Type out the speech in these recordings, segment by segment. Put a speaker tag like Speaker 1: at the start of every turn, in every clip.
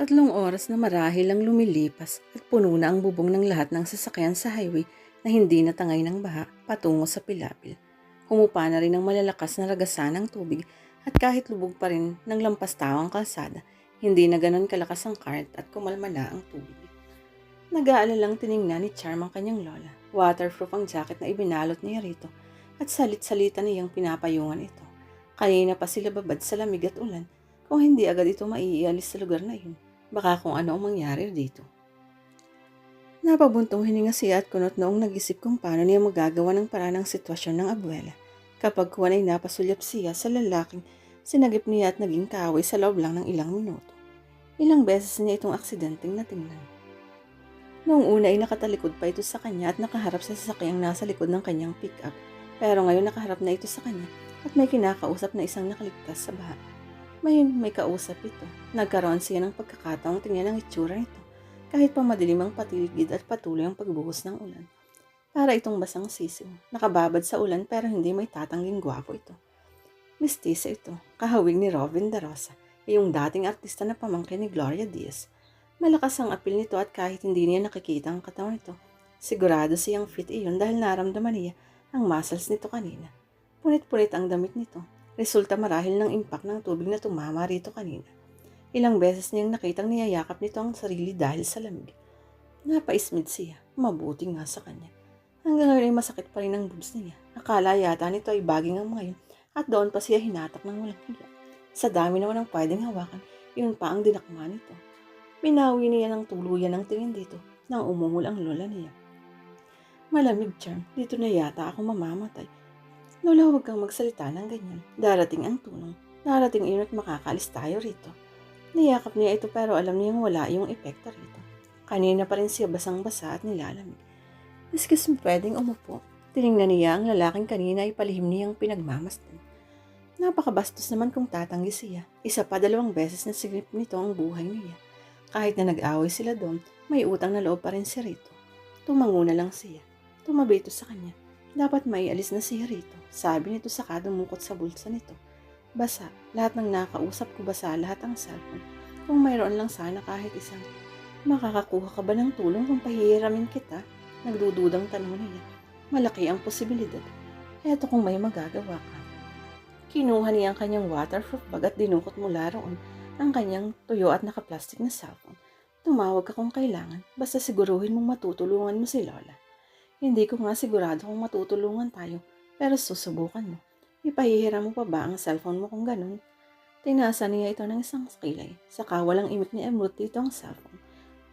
Speaker 1: Tatlong oras na marahil ang lumilipas at puno na ang bubong ng lahat ng sasakyan sa highway na hindi natangay ng baha patungo sa Pilapil. Humupa na rin ang malalakas na ragasan ng tubig at kahit lubog pa rin ng lampas tao ang kalsada, hindi na ganon kalakas ang cart at kumalma na ang tubig. Nag-aalalang tiningnan ni Charm ang kanyang lola. Waterproof ang jacket na ibinalot niya rito at salit-salita niyang pinapayungan ito. Kanina pa sila babad sa lamig at ulan kung hindi agad ito maiialis sa lugar na yun. Baka kung ano ang mangyari dito. Napabuntong hininga siya at kunot noong nag-isip kung paano niya magagawa ng paraan ng sitwasyon ng abuela. Kapag kuwan ay napasulyap siya sa lalaking sinagip niya at naging kaaway sa loob lang ng ilang minuto. Ilang beses niya itong aksidenteng natingnan. Noong una ay nakatalikod pa ito sa kanya at nakaharap sa sasakyang nasa likod ng kanyang pick-up. Pero ngayon nakaharap na ito sa kanya at may kinakausap na isang nakaligtas sa baha. May, may kausap ito. Nagkaroon siya ng pagkakataong tingnan ang itsura nito kahit pa madilim ang patiligid at patuloy ang pagbuhos ng ulan. Para itong basang sisiw, nakababad sa ulan pero hindi may tatangging gwapo ito. Mistisa ito, kahawig ni Robin de Rosa, yung dating artista na pamangkin ni Gloria Diaz. Malakas ang apil nito at kahit hindi niya nakikita ang katawan nito, sigurado siyang fit iyon dahil naramdaman niya ang muscles nito kanina. Punit-punit ang damit nito Resulta marahil ng impact ng tubig na tumama rito kanina. Ilang beses niyang nakitang niyayakap nito ang sarili dahil sa lamig. Napaismid siya. Mabuti nga sa kanya. Hanggang ngayon ay masakit pa rin ang boobs niya. Akala yata nito ay baging ang mga yun at doon pa siya hinatak ng walang hiya. Sa dami naman ng pwedeng hawakan, yun pa ang dinakma nito. Binawi niya ng tuluyan ng tingin dito nang umungol ang lola niya. Malamig, Charm. Dito na yata ako mamamatay Lola, huwag kang magsalita ng ganyan. Darating ang tulong. Darating iyon at makakalis tayo rito. Niyakap niya ito pero alam niyang wala yung epekto rito. Kanina pa rin siya basang-basa at nilalamig. Excuse me, pwedeng umupo. Tiningnan niya ang lalaking kanina ay palihim niyang pinagmamasdan. Napakabastos naman kung tatanggi siya. Isa pa dalawang beses na sigip nito ang buhay niya. Kahit na nag-away sila doon, may utang na loob pa rin siya rito. Tumango na lang siya. Tumabi ito sa kanya. Dapat maialis na siya rito. Sabi nito sa kadumukot sa bulsa nito. Basa, lahat ng nakausap ko basa lahat ang cellphone. Kung mayroon lang sana kahit isang, makakakuha ka ba ng tulong kung pahihiramin kita? Nagdududang tanong niya. Malaki ang posibilidad. Eto kung may magagawa ka. Kinuha niya ang kanyang waterproof bag at dinukot mula roon ang kanyang tuyo at nakaplastik na cellphone. Tumawag ka kung kailangan, basta siguruhin mong matutulungan mo si Lola. Hindi ko nga sigurado kung matutulungan tayo, pero susubukan mo. Ipahihiram mo pa ba ang cellphone mo kung ganun? Tinasa niya ito ng isang kilay, saka walang imik ni Emerald dito ang cellphone.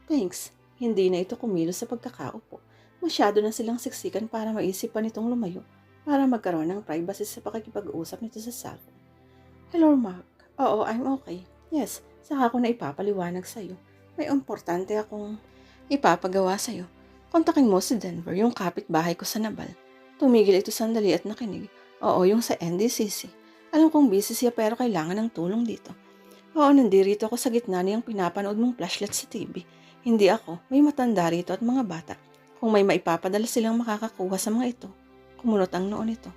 Speaker 1: Thanks, hindi na ito kumilos sa pagkakaupo. Masyado na silang siksikan para maisip pa nitong lumayo para magkaroon ng privacy sa pakikipag-usap nito sa cellphone. Hello, Mark. Oo, I'm okay. Yes, saka ko na ipapaliwanag sa'yo. May importante akong ipapagawa sa'yo. Kontakin mo si Denver, yung kapitbahay ko sa Nabal. Tumigil ito sandali at nakinig. Oo, yung sa NDCC. Alam kong busy siya pero kailangan ng tulong dito. Oo, nandirito ako sa gitna niyang pinapanood mong flashlight sa TV. Hindi ako, may matanda rito at mga bata. Kung may maipapadala silang makakakuha sa mga ito, kumunot ang noon ito.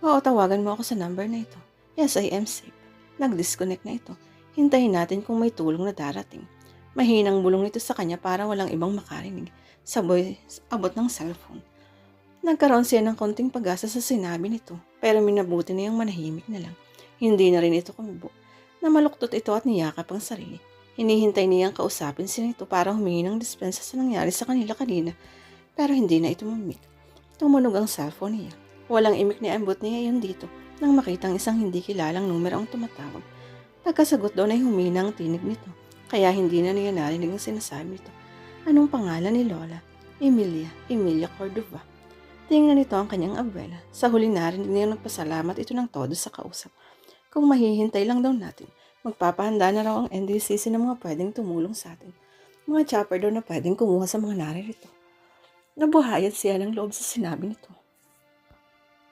Speaker 1: Oo, tawagan mo ako sa number na ito. Yes, I am safe. Nag-disconnect na ito. Hintayin natin kung may tulong na darating. Mahinang bulong nito sa kanya para walang ibang makarinig sabay abot ng cellphone. Nagkaroon siya ng konting pag-asa sa sinabi nito, pero minabuti niyang manahimik na lang. Hindi na rin ito kumubo. Namaluktot ito at niyakap ang sarili. Hinihintay niyang kausapin si nito para humingi ng dispensa sa nangyari sa kanila kanina, pero hindi na ito mamik. Tumunog ang cellphone niya. Walang imik ni ambot niya yun dito nang makitang isang hindi kilalang numero ang tumatawag. Pagkasagot doon ay humina ang tinig nito, kaya hindi na niya narinig ang sinasabi nito. Anong pangalan ni Lola? Emilia, Emilia Cordova. Tingnan nito ang kanyang abuela. Sa huling narinig niya nagpasalamat ito ng todo sa kausap. Kung mahihintay lang daw natin, magpapahanda na raw ang NDCC ng mga pwedeng tumulong sa atin. Mga chopper daw na pwedeng kumuha sa mga naririto. Nabuhayat siya ng loob sa sinabi nito.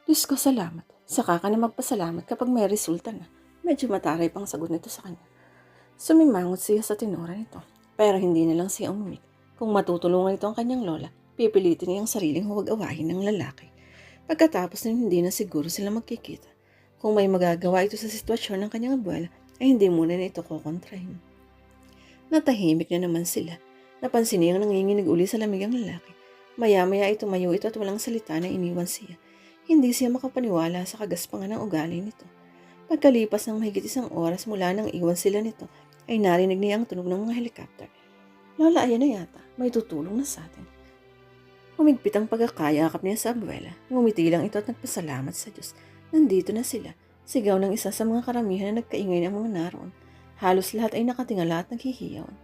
Speaker 1: Diyos ko salamat. Saka ka na magpasalamat kapag may resulta na. Medyo mataray pang sagot nito sa kanya. Sumimangot siya sa tinura nito. Pero hindi na lang siya umimik. Kung matutulungan ito ang kanyang lola, pipilitin niyang sariling huwag awahin ng lalaki. Pagkatapos na hindi na siguro sila magkikita. Kung may magagawa ito sa sitwasyon ng kanyang abuela, ay hindi muna na ito kukontrahin. Natahimik na naman sila. Napansin niyang nanginginig uli sa lamig ang lalaki. Maya-maya ay tumayo ito at walang salita na iniwan siya. Hindi siya makapaniwala sa kagaspangan ng ugali nito. Pagkalipas ng mahigit isang oras mula nang iwan sila nito, ay narinig niya ang tunog ng mga helicopter. Lola, ayan na yata. May tutulong na sa atin. Humigpit ang pagkakayakap niya sa abuela. Ngumiti lang ito at nagpasalamat sa Diyos. Nandito na sila. Sigaw ng isa sa mga karamihan na nagkaingay ng mga naroon. Halos lahat ay nakatingala at naghihiyawan.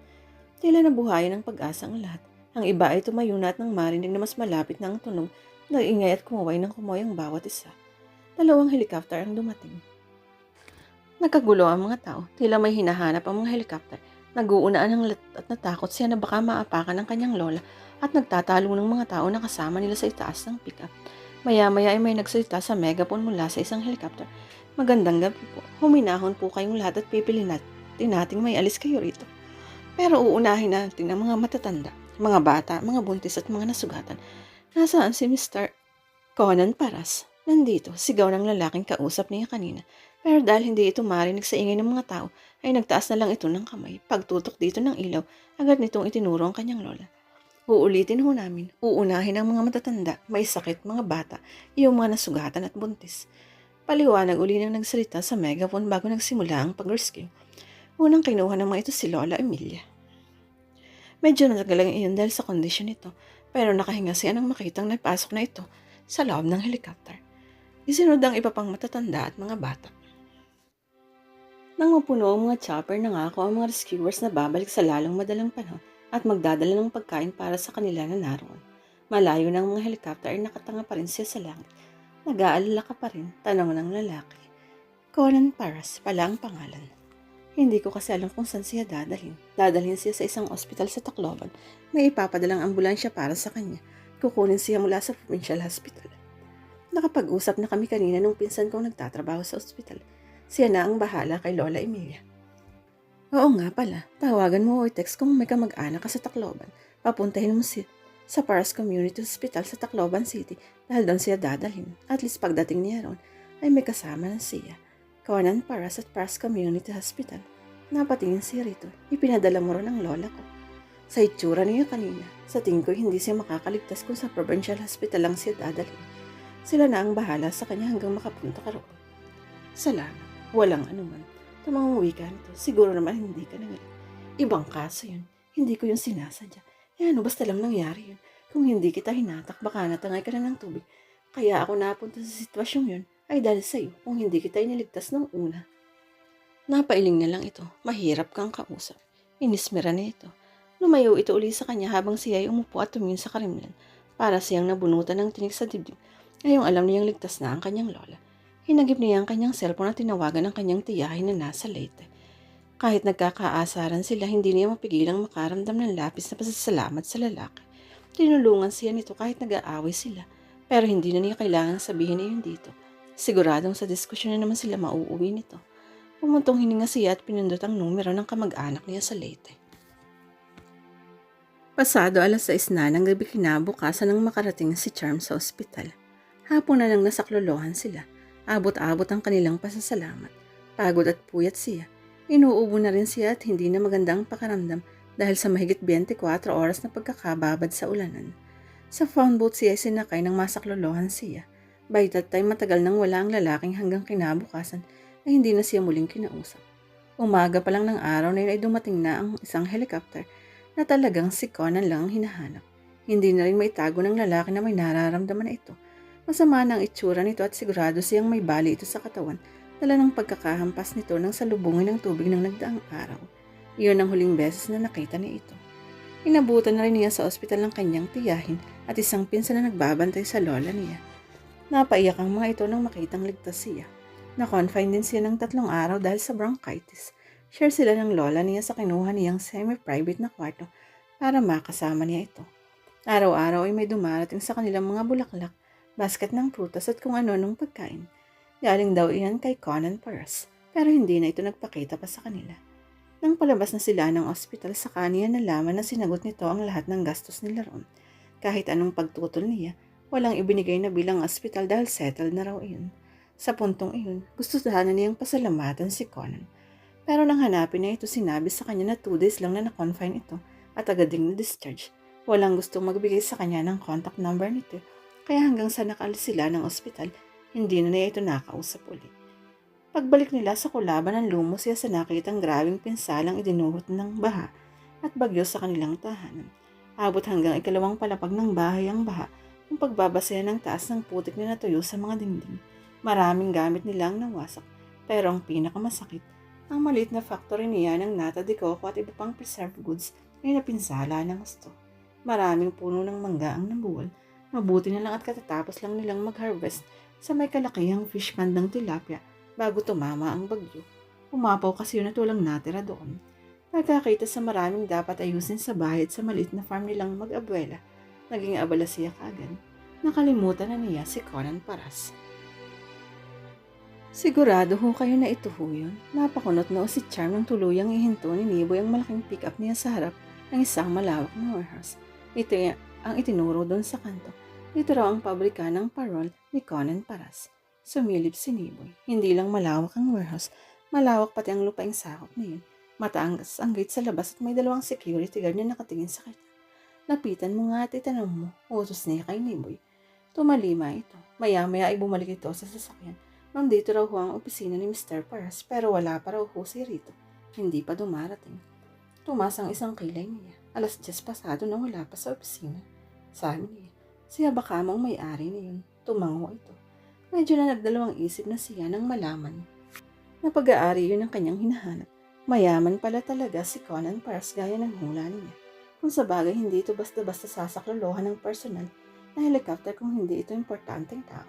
Speaker 1: Tila nabuhayan ng pag-asa ang lahat. Ang iba ay tumayo na at nang marinig na mas malapit na ang tunog, nag-ingay at kumaway ng kumoy ang bawat isa. Dalawang helicopter ang dumating. Nagkagulo ang mga tao. Tila may hinahanap ang mga helicopter. Naguunaan ang lat at natakot siya na baka maapakan ng kanyang lola at nagtatalo ng mga tao na kasama nila sa itaas ng pickup. Maya-maya ay may nagsalita sa megaphone mula sa isang helicopter. Magandang gabi po. Huminahon po kayong lahat at pipili natin nating may alis kayo rito. Pero uunahin natin ang mga matatanda, mga bata, mga buntis at mga nasugatan. Nasaan si Mr. Conan Paras? Nandito, sigaw ng lalaking kausap niya kanina. Pero dahil hindi ito marinig sa ingay ng mga tao, ay nagtaas na lang ito ng kamay. Pagtutok dito ng ilaw, agad nitong itinuro ang kanyang lola. Uulitin ho namin, uunahin ang mga matatanda, may sakit, mga bata, yung mga nasugatan at buntis. Paliwanag uli nang nagsalita sa megaphone bago nagsimula ang pag-rescue. Unang kinuha ng mga ito si Lola Emilia. Medyo natagal ang iyon dahil sa kondisyon nito, pero nakahinga siya nang makitang napasok na ito sa loob ng helicopter. Isinod ang iba pang matatanda at mga bata. Nang mapuno ang mga chopper, nangako ang mga rescuers na babalik sa lalong madalang panahon at magdadala ng pagkain para sa kanila na naroon. Malayo ng mga helicopter ay nakatanga pa rin siya sa langit. Nag-aalala ka pa rin, tanong ng lalaki. Conan Paras pala ang pangalan. Hindi ko kasi alam kung saan siya dadalhin. Dadalhin siya sa isang ospital sa Tacloban. May ipapadalang ambulansya para sa kanya. Kukunin siya mula sa provincial hospital. Nakapag-usap na kami kanina nung pinsan kong nagtatrabaho sa ospital. Siya na ang bahala kay Lola Emilia. Oo nga pala, tawagan mo o text kung may kamag-anak ka sa Tacloban. Papuntahin mo siya sa Paras Community Hospital sa Tacloban City dahil doon siya dadalhin. At least pagdating niya ron, ay may kasama na siya. Conan Paras at Paras Community Hospital. Napatingin siya rito. Ipinadala mo ron ang lola ko. Sa itsura niya kanina, sa tingin ko hindi siya makakaligtas kung sa provincial hospital lang siya dadalhin. Sila na ang bahala sa kanya hanggang makapunta ka roon. Salamat. Walang anuman. Tumang ka nito. Siguro naman hindi ka na galing. Ibang kaso yun. Hindi ko yung sinasadya. Eh ano, basta lang nangyari yun. Kung hindi kita hinatak, baka natangay ka na ng tubig. Kaya ako napunta sa sitwasyong yun ay dahil sa'yo kung hindi kita iniligtas ng una. Napailing na lang ito. Mahirap kang kausap. Inismera na ito. Lumayo ito uli sa kanya habang siya ay umupo at tumingin sa karimlan para siyang nabunutan ng tinig sa dibdib. Ngayong alam niyang ligtas na ang kanyang lola. Hinagip niya ang kanyang cellphone at tinawagan ang kanyang tiyahin na nasa Leyte. Kahit nagkakaasaran sila, hindi niya mapigilang makaramdam ng lapis na pasasalamat sa lalaki. Tinulungan siya nito kahit nag-aaway sila, pero hindi na niya kailangan sabihin iyon dito. Siguradong sa diskusyon na naman sila mauuwi nito. Pumuntong hininga siya at pinindot ang numero ng kamag-anak niya sa Leyte. Pasado alas 6 na ng gabi kinabukasan nang makarating si Charm sa ospital. Hapon na nang nasaklolohan sila. Abot-abot ang kanilang pasasalamat. Pagod at puyat siya. Inuubo na rin siya at hindi na magandang pakaramdam dahil sa mahigit 24 oras na pagkakababad sa ulanan. Sa phone booth siya sinakay ng masaklolohan siya. By that time matagal nang wala ang lalaking hanggang kinabukasan ay hindi na siya muling kinausap. Umaga pa lang ng araw na yun ay dumating na ang isang helicopter na talagang si Conan lang ang hinahanap. Hindi na rin maitago ng lalaki na may nararamdaman na ito Masama na ang itsura nito at sigurado siyang may bali ito sa katawan dala ng pagkakahampas nito ng salubungin ng tubig ng nagdaang araw. Iyon ang huling beses na nakita niya ito. Inabutan na rin niya sa ospital ng kanyang tiyahin at isang pinsan na nagbabantay sa lola niya. Napaiyak ang mga ito nang makitang ligtas siya. Na-confine din siya ng tatlong araw dahil sa bronchitis. Share sila ng lola niya sa kinuha niyang semi-private na kwarto para makasama niya ito. Araw-araw ay may dumarating sa kanilang mga bulaklak basket ng prutas at kung ano nung pagkain. Galing daw iyan kay Conan Paras, pero hindi na ito nagpakita pa sa kanila. Nang palabas na sila ng ospital sa kaniya nalaman na sinagot nito ang lahat ng gastos nila ron. Kahit anong pagtutol niya, walang ibinigay na bilang ospital dahil settled na raw iyon. Sa puntong iyon, gusto sana niyang pasalamatan si Conan. Pero nang hanapin niya ito, sinabi sa kanya na 2 days lang na na-confine ito at agad ding na-discharge. Walang gustong magbigay sa kanya ng contact number nito, kaya hanggang sa nakalis sila ng ospital, hindi na niya ito nakausap ulit. Pagbalik nila sa kulaban ng lumo siya sa nakitang grabing pinsalang idinuhot ng baha at bagyo sa kanilang tahanan. Abot hanggang ikalawang palapag ng bahay ang baha kung pagbabasaya ng taas ng putik na natuyo sa mga dingding. Maraming gamit nilang nawasak, pero ang pinakamasakit, ang maliit na factory niya ng nata de coco at iba pang preserved goods ay napinsala ng gusto. Maraming puno ng mangga ang nabuwal. Mabuti na lang at katatapos lang nilang mag-harvest sa may kalakihang fish pond ng tilapia bago tumama ang bagyo. Umapaw kasi yun at walang natira doon. Pagkakita sa maraming dapat ayusin sa bahay at sa maliit na farm nilang mag-abuela, naging abala siya kagad. Nakalimutan na niya si Conan Paras. Sigurado ho kayo na ito ho yun. Napakunot na si Charm ng tuluyang ihinto ni Niboy ang malaking pick-up niya sa harap ng isang malawak na warehouse. Ito ang itinuro doon sa kanto. Ito raw ang pabrika ng parol ni Conan Paras. Sumilip si Niboy. Hindi lang malawak ang warehouse, malawak pati ang lupaing sakop na yun. Mataangas ang gate sa labas at may dalawang security guard na nakatingin sa kanya. Lapitan mo nga at itanong mo, utos niya kay Niboy. Tumalima ito. Maya-maya ay bumalik ito sa sasakyan. Nandito raw ho ang opisina ni Mr. Paras pero wala pa raw ho si Rito. Hindi pa dumarating. Tumas ang isang kilay niya. Alas 10 pasado na wala pa sa opisina. Sabi niya, siya baka mong may-ari na yun. Tumango ito. Medyo na nagdalawang isip na siya nang malaman. Na pag-aari yun ang kanyang hinahanap. Mayaman pala talaga si Conan Paras gaya ng hula niya. Kung sa bagay hindi ito basta-basta sasaklolohan ng personal na helicopter kung hindi ito importanteng tao.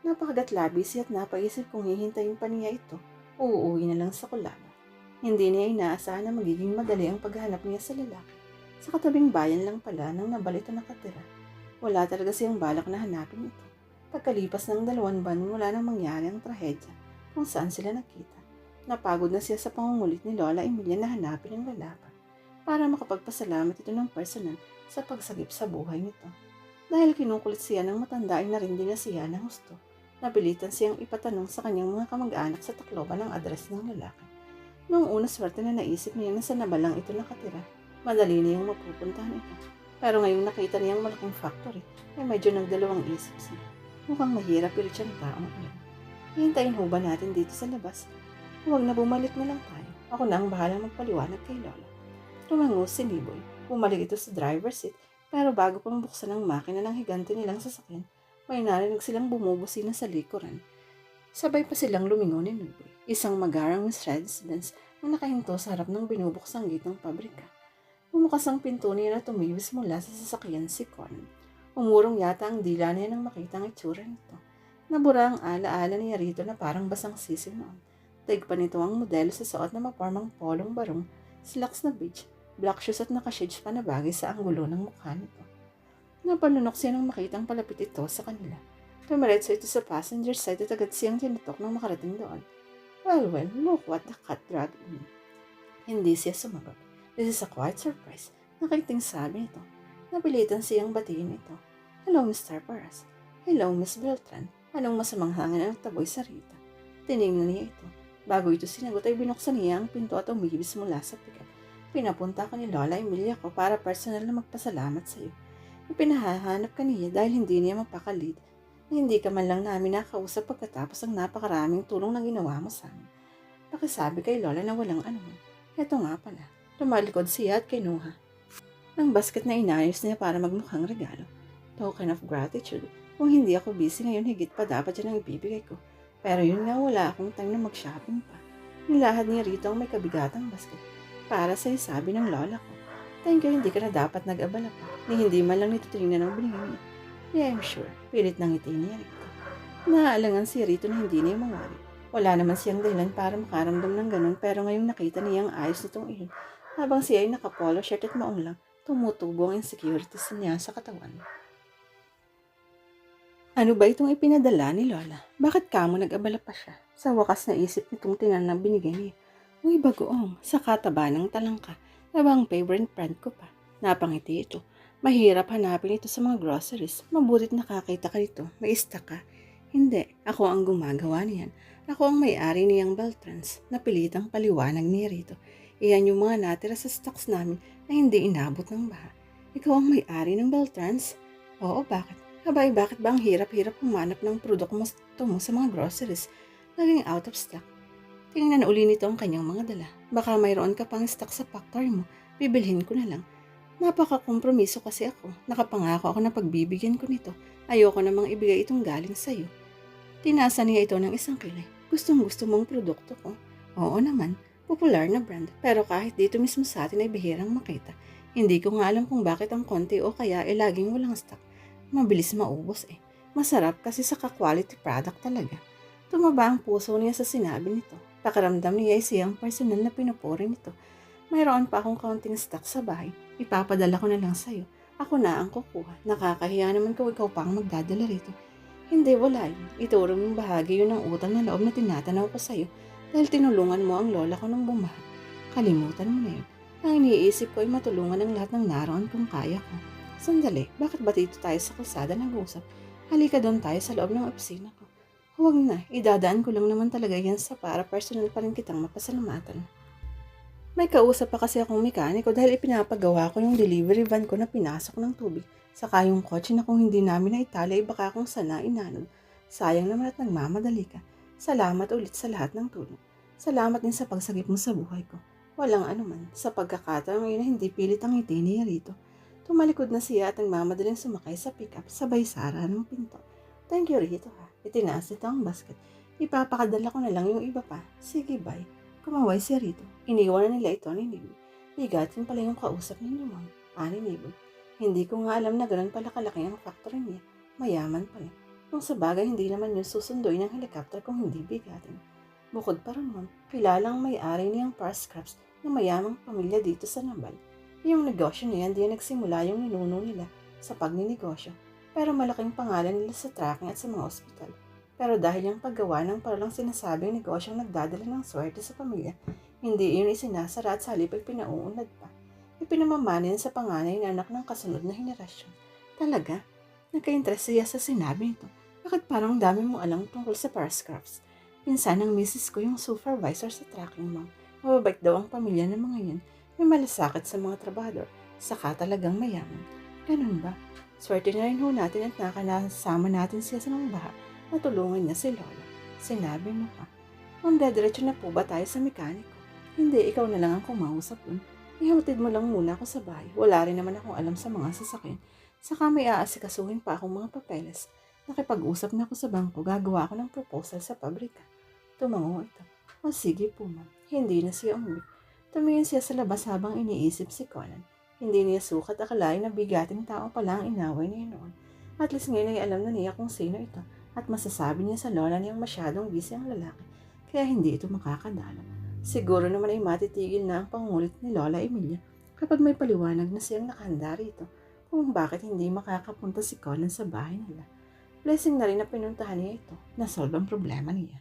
Speaker 1: Napakagat labis at napaisip kung hihintayin pa niya ito, uuwi na lang sa kulaba. Hindi niya inaasahan na magiging madali ang paghanap niya sa lalaki. Sa katabing bayan lang pala nang nabalito nakatira. Wala talaga siyang balak na hanapin ito. Pagkalipas ng dalawang buwan, wala nang mangyari ang trahedya kung saan sila nakita. Napagod na siya sa pangungulit ni Lola Emilia na hanapin ang lalaki para makapagpasalamat ito ng personal sa pagsagip sa buhay nito. Dahil kinukulit siya ng matanda ay narindi na siya ng gusto. Napilitan siyang ipatanong sa kanyang mga kamag-anak sa Tacloban ang address ng lalaki. Noong una swerte na naisip niya na sa nabalang ito nakatira, madali niyang mapupuntahan ito. Pero ngayong nakita niyang malaking factory, ay medyo nagdalawang isip siya. Mukhang mahirap pilit siyang taong iyon. Hihintayin ho ba natin dito sa labas? Huwag na bumalik na lang tayo. Ako na ang bahalang magpaliwanag kay Lola. Tumango si Niboy. Bumalik ito sa driver's seat pero bago pang buksan ang makina ng higante nilang sasakyan, may narinig silang bumubusina sa likuran. Sabay pa silang lumingon ni Niboy. Isang magarang Mercedes-Benz na nakahinto sa harap ng binubuksang gate ng pabrika. Bumukas ang pinto niya na tumibis mula sa sasakyan si Conan. Umurong yata ang dila niya nang makita ang itsura nito. Nabura ang ala-ala niya rito na parang basang sisiw noon. Daig pa nito ang modelo sa suot na mapormang polong barong, slacks na beach, black shoes at nakashades pa na bagay sa anggulo ng mukha nito. Napanunok siya nang makitang palapit ito sa kanila. Tumiretso ito sa passenger side at agad siyang tinutok nang makarating doon. Well, well, look what the cat dragged in. Hindi siya sumagot. This is a quiet surprise. Nakiting sabi nito. Napilitan siyang batiin ito. Hello, Mr. Paras. Hello, Miss Beltran. Anong masamang hangin ang taboy sa Rita? Tinignan niya ito. Bago ito sinagot ay binuksan niya ang pinto at umibis mula sa pikat. Pinapunta ko ni Lola Emilia ko para personal na magpasalamat sa iyo. Ipinahahanap ka niya dahil hindi niya mapakalid na hindi ka man lang namin nakausap pagkatapos ang napakaraming tulong na ginawa mo sa amin. Pakisabi kay Lola na walang anuman. Ito nga pala. Tumalikod siya at kinuha. Ang basket na inayos niya para magmukhang regalo. Token of gratitude. Kung hindi ako busy ngayon, higit pa dapat yan ang ibibigay ko. Pero yun nga, wala akong time na mag-shopping pa. Nilahad niya rito ang may kabigatang basket. Para sa sabi ng lola ko. Thank you, hindi ka na dapat nag-abala pa. Ni hindi man lang nito tinignan ang binigay niya. Yeah, I'm sure. Pilit nang ngiti niya rito. Naaalangan si Rito na hindi niya mawari. Wala naman siyang dahilan para makaramdam ng ganun pero ngayong nakita niya ang ayos nitong iyon. Habang siya ay nakapolo shirt at maong lang, tumutubo ang insecurities niya sa katawan. Ano ba itong ipinadala ni Lola? Bakit kamo nag-abala pa siya? Sa wakas na isip nitong tinan na binigay niya. Uy, bagoong, sa kataba ng talangka. Nabang favorite brand ko pa. Napangiti ito. Mahirap hanapin ito sa mga groceries. Mabutit nakakita ka dito. May stock ka. Hindi, ako ang gumagawa niyan. Ako ang may-ari niyang Beltrans, napilitang paliwanag ni Rito. Iyan yung mga natira sa stocks namin na hindi inabot ng baha. Ikaw ang may-ari ng Beltrans? Oo, bakit? Abay, bakit ba ang hirap-hirap humanap ng produkto mo sa mga groceries? Laging out of stock. Tingnan uli nito ang kanyang mga dala. Baka mayroon ka pang stock sa factory mo. Bibilhin ko na lang. Napaka-kompromiso kasi ako. Nakapangako ako na pagbibigyan ko nito. Ayoko namang ibigay itong galing sa'yo. Tinasa niya ito ng isang kilay. Gustong gusto mong produkto ko. Oo naman, popular na brand. Pero kahit dito mismo sa atin ay bihirang makita. Hindi ko nga alam kung bakit ang konti o kaya ay laging walang stock. Mabilis maubos eh. Masarap kasi sa ka-quality product talaga. Tumaba ang puso niya sa sinabi nito. Pakiramdam niya ay siyang personal na pinupuri nito. Mayroon pa akong counting stock sa bahay. Ipapadala ko na lang sa'yo. Ako na ang kukuha. Nakakahiya naman kung ikaw pa ang magdadala rito. Hindi, wala yun. Ituro mong bahagi yun ng utang na loob na tinatanaw ko sa'yo dahil tinulungan mo ang lola ko nung bumaha. Kalimutan mo na yun. Ang iniisip ko ay matulungan ang lahat ng naroon kung kaya ko. Sandali, bakit ba dito tayo sa kalsada nag-uusap? Halika doon tayo sa loob ng opisina ko. Huwag na, idadaan ko lang naman talaga yan sa para personal pa rin kitang mapasalamatan. May kausap pa kasi akong mekaniko dahil ipinapagawa ko yung delivery van ko na pinasok ng tubig. Saka yung kotse na kung hindi namin na itali, baka kung sana inanod. Sayang naman at nagmamadali ka. Salamat ulit sa lahat ng tulong. Salamat din sa pagsagip mo sa buhay ko. Walang anuman, sa pagkakataong yun na hindi pilit ang ngiti niya rito. Tumalikod na siya at nagmamadaling sumakay sa pickup sabay sara ng pinto. Thank you Rito ha. Itinaas nito ang basket. Ipapakadala ko na lang yung iba pa. Sige bye. Kumaway si Rito. Iniwan na nila ito ni Nibo. Bigatin pala yung kausap ninyo ma'am. Ani Nibo. Hindi ko nga alam na ganun pala kalaki ang factory niya. Mayaman pala. Kung sa bagay hindi naman yun susunduin ng helicopter kung hindi bigatin. Bukod pa ron kilalang may-ari niyang par scraps na mayamang pamilya dito sa Nabal. Yung negosyo niyan, diyan nagsimula yung ninuno nila sa pagninegosyo. Pero malaking pangalan nila sa tracking at sa mga ospital. Pero dahil yung paggawa ng paralang sinasabing negosyong nagdadala ng swerte sa pamilya, hindi yun isinasara at sa halip ay pinauunlad pa. Ipinamamanin sa panganay na anak ng kasunod na henerasyon. Talaga, nagka-interest siya sa sinabi nito. Bakit parang dami mong alam tungkol sa parascraps? Pinsan ng misis ko yung supervisor sa tracking ma'am. Mababait daw ang pamilya ng mga yan. May malasakit sa mga trabador. Saka talagang mayaman. Ganun ba? Swerte na rin ho natin at nakanasama natin siya sa mga baha. Natulungan niya si Lola. Sinabi mo pa. Ma'am, dadiretso na po ba tayo sa mekaniko? Hindi, ikaw na lang ang kumausap dun. Ihatid mo lang muna ako sa bahay. Wala rin naman akong alam sa mga sasakyan. Saka may aasikasuhin pa akong mga papeles. Nakipag-usap na ako sa bangko, gagawa ako ng proposal sa pabrika. Tumango ito. O sige po ma'am, hindi na siya umuwi. Tumingin siya sa labas habang iniisip si Conan. Hindi niya sukat akalain na bigating tao pala ang inaway niya noon. At least ngayon ay alam na niya kung sino ito at masasabi niya sa lola niyang masyadong busy ang lalaki kaya hindi ito makakadala. Siguro naman ay matitigil na ang pangulit ni Lola Emilia kapag may paliwanag na siyang nakahanda rito kung bakit hindi makakapunta si Conan sa bahay nila. Blessing na rin na pinuntahan niya ito. Nasolve ang problema niya.